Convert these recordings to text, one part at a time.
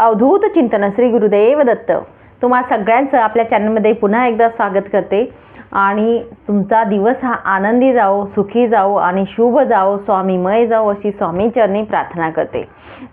अवधूत चिंतन श्री गुरुदेव दत्त. तुम्हा सगळ्यांचं आपल्या चॅनलमध्ये पुन्हा एकदा स्वागत करते. आणि तुमचा दिवस हा आनंदी जाओ सुखी जाओ आणि शुभ जाओ स्वामीमय जाओ अशी स्वामीचरणी प्रार्थना करते.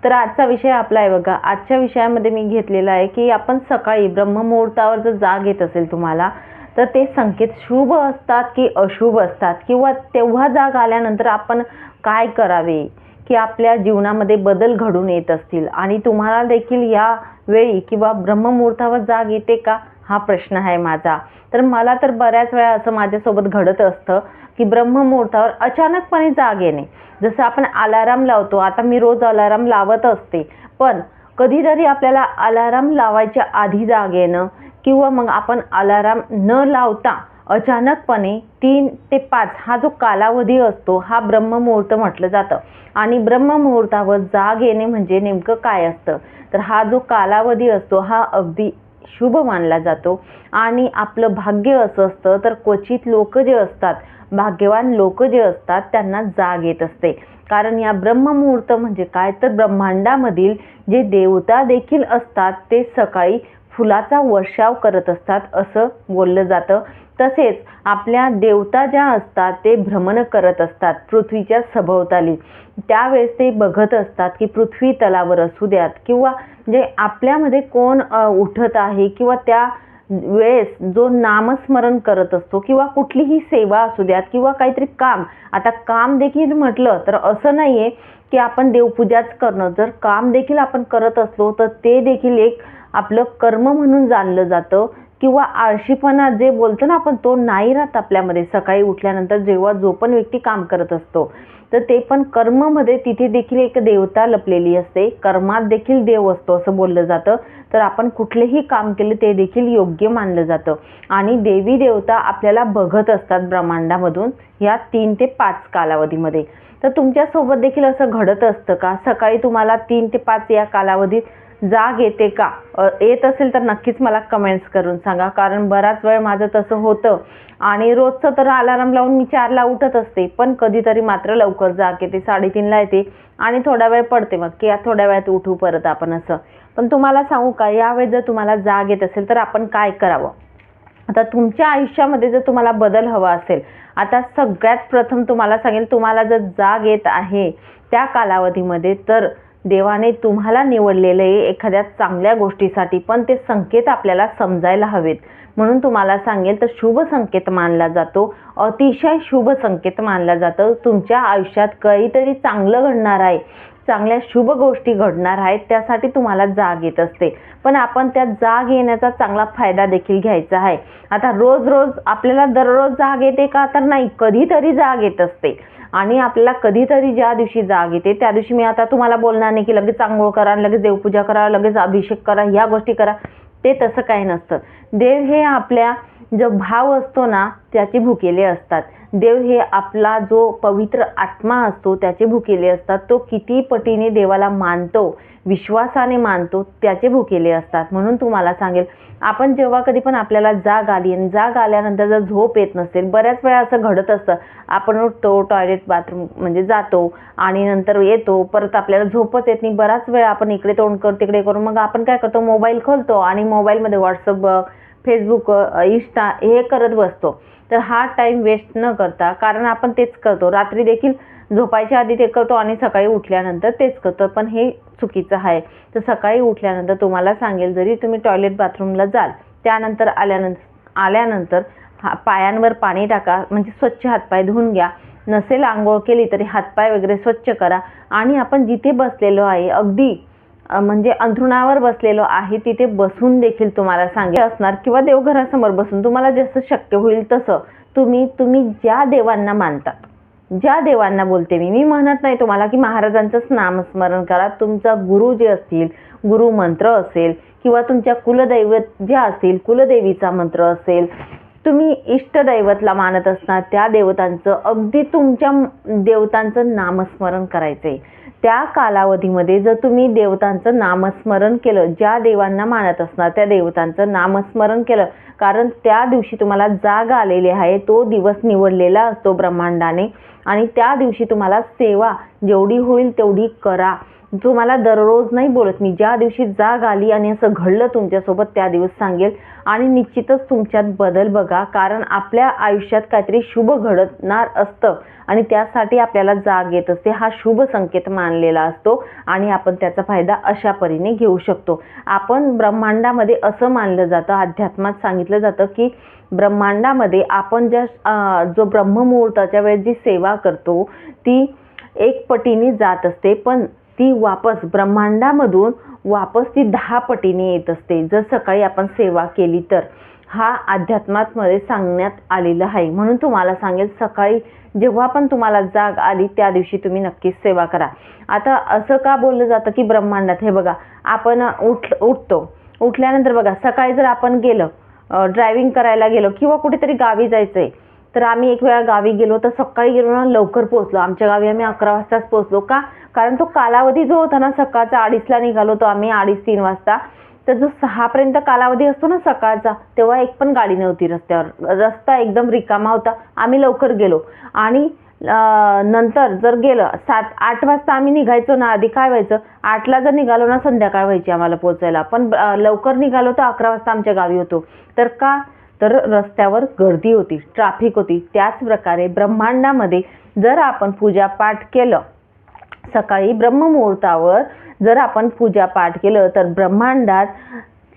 तर आजचा विषय आपला आहे बघा. आजच्या विषयामध्ये मी घेतलेला आहे की आपण सकाळी ब्रह्ममुहूर्तावर जर जाग येत असेल तुम्हाला तर ते संकेत शुभ असतात की अशुभ असतात? किंवा तेव्हा जाग आल्यानंतर आपण काय करावे? की आपल्या जीवनामध्ये बदल घडून येत असतील. आणि तुम्हाला देखील या वेळी किंवा ब्रह्ममुहूर्तावर जाग येते का? हा प्रश्न आहे माझा. तर मला तर बऱ्याच वेळा असं माझ्यासोबत घडत असतं की ब्रह्ममुहूर्तावर अचानकपणे जाग येणे. जसं आपण अलाराम लावतो. आता मी रोज अलाराम लावत असते. पण कधीतरी आपल्याला अलाराम लावायच्या आधी जाग येणं किंवा मग आपण अलाराम न लावता अचानकपणे तीन ते पाच हा जो कालावधी असतो हा ब्रह्ममुहूर्त म्हटलं जातं. आणि ब्रह्ममुहूर्तावर जाग येणे म्हणजे नेमकं काय असतं? तर हा जो कालावधी असतो हा अगदी शुभ मानला जातो. आणि आपलं भाग्य असं असतं तर क्वचित लोक जे असतात भाग्यवान लोक जे असतात त्यांना जाग येत असते. कारण या ब्रह्ममुहूर्त म्हणजे काय? तर ब्रह्मांडामधील जे देवता देखील असतात ते सकाळी फुलाचा वर्षाव करत असतात असं बोललं जातं. तसेच आपल्या देवता ज्या असतात ते भ्रमण करत असतात पृथ्वीच्या सभोवताली. त्यावेळेस ते बघत असतात की पृथ्वी तलावर असू द्यात किंवा म्हणजे आपल्यामध्ये कोण उठत आहे किंवा त्या वेळेस जो नामस्मरण करत असतो किंवा कुठलीही सेवा असू द्यात किंवा काहीतरी काम. आता काम देखील म्हटलं तर असं नाही आहे की आपण देवपूजाच करणं. जर काम देखील आपण करत असलो तर ते देखील एक आपलं कर्म म्हणून जाणलं जातं. किंवा आळशीपणा जे बोलतो ना आपण तो नाही राहत आपल्यामध्ये. सकाळी उठल्यानंतर जेव्हा जो पण व्यक्ती काम करत असतो तर ते पण कर्ममध्ये तिथे देखील एक देवता लपलेली असते. कर्मात देखील देव असतो असं बोललं जातं. तर आपण कुठलेही काम केले ते देखील योग्य मानलं जातं. आणि देवी देवता आपल्याला बघत असतात ब्रह्मांडामधून या तीन ते पाच कालावधीमध्ये. तर तुमच्यासोबत देखील असं घडत असतं का? सकाळी तुम्हाला तीन ते पाच या कालावधीत जाग येते का? येत असेल तर नक्कीच मला कमेंट्स करून सांगा. कारण बराच वेळ माझं तसं होतं. आणि रोजचं तर अलाराम लावून मी चारला उठत असते. पण कधीतरी मात्र लवकर जाग येते. साडेतीनला येते. आणि थोडा वेळ पडते मग. की थोड्या वेळात उठू परत आपण असं. पण तुम्हाला सांगू का? यावेळेस जर तुम्हाला जाग येत असेल तर आपण काय करावं? आता तुमच्या आयुष्यामध्ये जर तुम्हाला बदल हवा असेल आता सगळ्यात प्रथम तुम्हाला सांगेल तुम्हाला जर जाग येत आहे त्या कालावधीमध्ये तर देवाने तुम्हाला निवडलेलं आहे एखाद्या चांगल्या गोष्टीसाठी पण ते संकेत आपल्याला समजायला हवेत. म्हणून तुम्हाला सांगेल तर शुभ संकेत मानला जातो. अतिशय शुभ संकेत मानला जातो. तुमच्या आयुष्यात काहीतरी चांगलं घडणार आहे. चांगल्या शुभ गोष्टी घडणार आहेत त्यासाठी तुम्हाला जाग येत असते. पण आपण त्या जाग येण्याचा चांगला फायदा देखील घ्यायचा आहे. आता रोज रोज आपल्याला दररोज जाग येते का? तर नाही कधीतरी जाग येत असते. आणि आपल्याला कधीतरी ज्या दिवशी जाग येते त्या दिवशी मी आता तुम्हाला बोलणार नाही की लगेच आंघोळ करा लगेच देवपूजा करा लगेच अभिषेक करा ह्या गोष्टी करा. ते तसं काही नसतं. देव हे आपल्या जो भाव असतो ना त्याचे भुकेले असतात. देव हे आपला जो पवित्र आत्मा असतो त्याचे भुकेले असतात. तो किती पटीने देवाला मानतो विश्वासाने मानतो त्याचे भुकेले असतात. म्हणून तुम्हाला सांगेल आपण जेव्हा कधी पण आपल्याला जाग आली आणि जाग आल्यानंतर जर झोप येत नसेल बऱ्याच वेळा असं घडत असतं. आपण उठतो टॉयलेट बाथरूम म्हणजे जातो आणि नंतर येतो परत आपल्याला झोपच येत नाही. बराच वेळा आपण इकडे तोंड कर तिकडे करून मग आपण काय करतो? मोबाईल खोलतो आणि मोबाईलमध्ये व्हॉट्सअप फेसबुक इंस्टा हे करत बसतो. तर हा टाईम वेस्ट न करता कारण आपण तेच करतो. रात्री देखील झोपायच्या आधी ते करतो आणि सकाळी उठल्यानंतर तेच करतो. पण हे चुकीचं आहे. तर सकाळी उठल्यानंतर तुम्हाला सांगेल जरी तुम्ही टॉयलेट बाथरूमला जाल त्यानंतर आल्यानंतर आल्यानंतर हा पायांवर पाणी टाका म्हणजे स्वच्छ हातपाय धुवून घ्या. नसेल आंघोळ केली तरी हातपाय वगैरे स्वच्छ करा. आणि आपण जिथे बसलेलो आहे अगदी म्हणजे अंथरुणावर बसलेलो आहे तिथे बसून देखील तुम्हाला सांगे असणार किंवा देवघरासमोर बसून तुम्हाला जसं शक्य होईल तसं. तुम्ही तुम्ही ज्या देवांना मानतात ज्या देवांना बोलते मी मी म्हणत नाही तुम्हाला की महाराजांचंच नामस्मरण करा तुमचा गुरु जे असतील गुरु मंत्र असेल किंवा तुमच्या कुलदैवत ज्या असतील कुलदेवीचा मंत्र असेल तुम्ही इष्टदैवतला मानत असणार त्या देवतांचं अगदी तुमच्या देवतांचं नामस्मरण करायचं आहे त्या कालावधीमध्ये जर तुम्ही देवतांचं नामस्मरण केलं ज्या देवांना मानत असणार त्या देवतांचं नामस्मरण केलं कारण त्या दिवशी तुम्हाला जाग आलेली आहे तो दिवस निवडलेला असतो ब्रह्मांडाने. आणि त्या दिवशी तुम्हाला सेवा जेवढी होईल तेवढी करा. तुम्हाला दररोज नाही बोलत मी ज्या दिवशी जाग आली आणि असं घडलं तुमच्यासोबत त्या दिवस सांगेल. आणि निश्चितच तुमच्यात बदल बघा कारण आपल्या आयुष्यात काहीतरी शुभ घडणार असतं आणि त्यासाठी आपल्याला जाग येत असते. हा शुभ संकेत मानलेला असतो आणि आपण त्याचा फायदा अशा परीने घेऊ शकतो. आपण ब्रह्मांडामध्ये असं मानलं जातं अध्यात्मात सांगितलं जातं की ब्रह्मांडामध्ये आपण ज्या जो ब्रह्ममुहूर्ताच्या वेळेस जी सेवा करतो ती एक पटीने जात असते पण ती वापस ब्रह्मांडामधून वापस ती दहा पटीने येत असते. जर सकाळी आपण सेवा केली तर. हा अध्यात्मामध्ये सांगण्यात आलेलं आहे. म्हणून तुम्हाला सांगेल सकाळी जेव्हा पण तुम्हाला जाग आली त्या दिवशी तुम्ही नक्कीच सेवा करा. आता असं का बोललं जातं की ब्रह्मांडात? हे बघा आपण उठ उठतो. उठल्यानंतर बघा सकाळी जर आपण गेलं ड्रायव्हिंग करायला गेलो किंवा कुठेतरी गावी जायचं आहे तर आम्ही एक वेळा गावी गेलो तर सकाळी गेलो ना लवकर पोहोचलो. आमच्या गावी आम्ही अकरा वाजताच पोहोचलो का? कारण तो कालावधी जो होता ना सकाळचा अडीचला निघालो तो आम्ही अडीच तीन वाजता. तर जो सहापर्यंत कालावधी असतो ना सकाळचा तेव्हा एक पण गाडी नव्हती रस्त्यावर. रस्ता एकदम रिकामा होता. आम्ही लवकर गेलो. आणि नंतर जर गेलं सात आठ वाजता आम्ही निघायचो ना आधी काय व्हायचं? आठला जर निघालो ना संध्याकाळ व्हायची आम्हाला पोचायला पण लवकर निघालो तर अकरा वाजता आमच्या गावी होतो. तर का? तर रस्त्यावर गर्दी होती ट्राफिक होती. त्याच प्रकारे ब्रह्मांडामध्ये जर आपण पूजापाठ केलं सकाळी ब्रह्ममुहूर्तावर जर आपण पूजापाठ केलं तर ब्रह्मांडात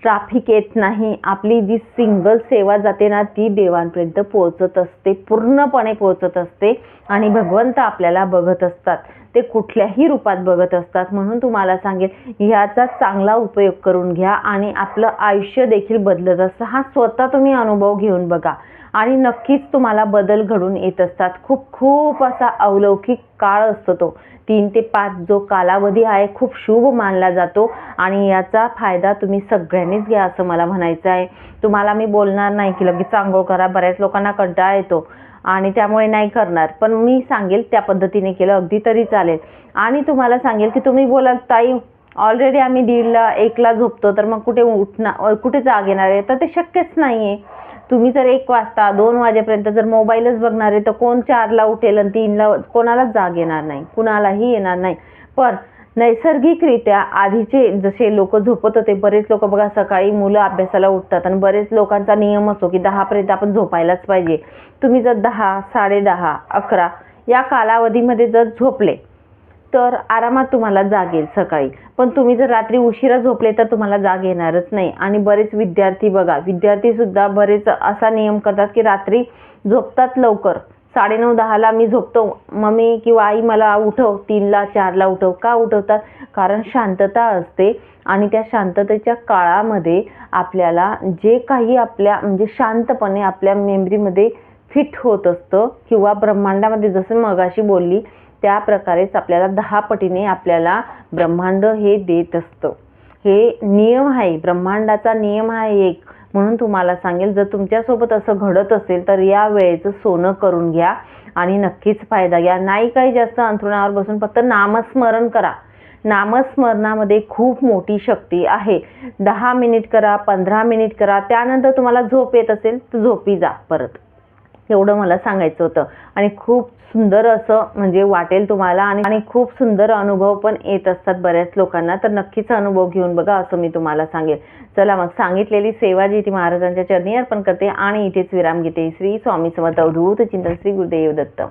ट्राफिक येत नाही. आपली जी सिंगल सेवा जाते ना ती देवांपर्यंत पोहोचत असते पूर्णपणे पोहोचत असते आणि भगवंत आपल्याला बघत असतात. ते कुठल्याही रूपात बघत असतात. म्हणून तुम्हाला सांगेल ह्याचा चांगला उपयोग करून घ्या आणि आपलं आयुष्य देखील बदलत असतं. हा स्वतः तुम्ही अनुभव घेऊन बघा. आणि नक्कीच तुम्हाला बदल घडून येत असतात. खूप खूप असा अवलौकिक काळ असतो तो. तीन ते पाच जो कालावधी आहे खूप शुभ मानला जातो आणि याचा फायदा तुम्ही सगळ्यांनीच घ्या असं मला म्हणायचं आहे. तुम्हाला मी बोलणार नाही की लगेच आंघोळ करा बऱ्याच लोकांना कंटाळा येतो आणि त्यामुळे नाही करणार. पण मी सांगेल त्या पद्धतीने केलं अगदी तरी चालेल. आणि तुम्हाला सांगेल की तुम्ही बोलाल ताई ऑलरेडी आम्ही दीडला एकला झोपतो तर मग कुठे उठणार कुठे जाग येणार आहे? तर ते शक्यच नाही आहे तुम्ही जर एक वाजता दोन वाजेपर्यंत जर मोबाईलच बघणार आहे तर कोण चारला उठेल आणि तीनला कोणालाच जाग येणार नाही कुणालाही येणार नाही. पण नैसर्गिकरित्या आधीचे जसे लोक झोपत होते बरेच लोक बघा सकाळी मुलं अभ्यासाला उठतात आणि बरेच लोकांचा नियम असतो की दहापर्यंत आपण झोपायलाच पाहिजे. तुम्ही जर दहा साडेदहा अकरा या कालावधीमध्ये जर झोपले तर आरामात तुम्हाला जाग येईल सकाळी. पण तुम्ही जर रात्री उशिरा झोपले तर तुम्हाला जाग येणारच नाही. आणि बरेच विद्यार्थी बघा विद्यार्थीसुद्धा बरेच असा नियम करतात की रात्री झोपतात लवकर. साडेनऊ दहाला मी झोपतो. मम्मी किंवा आई मला उठव तीनला चारला उठव. का उठवतात? कारण शांतता असते आणि त्या शांततेच्या काळामध्ये आपल्याला जे काही आपल्या म्हणजे शांतपणे आपल्या मेमरीमध्ये फिट होत असतं किंवा ब्रह्मांडामध्ये जसं मगाशी बोलली त्या प्रकारेच आपल्याला दहा पटीने आपल्याला ब्रह्मांड हे देत असतं. हे नियम आहे ब्रह्मांडाचा नियम आहे एक. म्हणून तुम्हाला सांगेल जर तुमच्यासोबत असं घडत असेल तर या वेळेचं सोनं करून घ्या आणि नक्कीच फायदा घ्या. नाही काही जास्त अंथरुणावर बसून फक्त नामस्मरण करा. नामस्मरणामध्ये खूप मोठी शक्ती आहे. दहा मिनिट करा पंधरा मिनिट करा त्यानंतर तुम्हाला झोप येत असेल तर झोपी जा परत. एवढं मला सांगायचं होतं. आणि खूप सुंदर असं म्हणजे वाटेल तुम्हाला आणि आणि खूप सुंदर अनुभव पण येत असतात बऱ्याच लोकांना. तर नक्कीच अनुभव घेऊन बघा असं मी तुम्हाला सांगेल. चला मग सांगितलेली सेवा जी ती महाराजांच्या चरणी अर्पण करते आणि इथेच विराम घेते श्री स्वामी समर्थ अवधूत चिंतन श्री गुरुदेव दत्त.